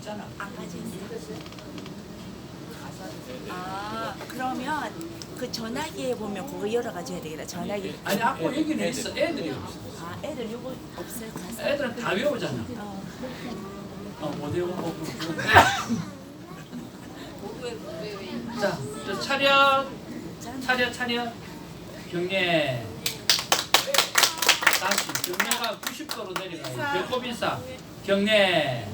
있잖아. 아까지 했어요. 아 그러면 그 전화기에 보면 그거 열어가지고 해야 되겠다. 전화기. 예, 예. 아니 아까 얘기는 했어. 애들이 없어. 아 애들 요거 없어요 가서. 애들은 다 외우잖아. 어. 어, 뭐 뭐 못 외우고. 자, 저 차렷, 차렷, 차렷. 경례. 다시 경례가 90도로 내려가요. 배꼽 인사. 경례.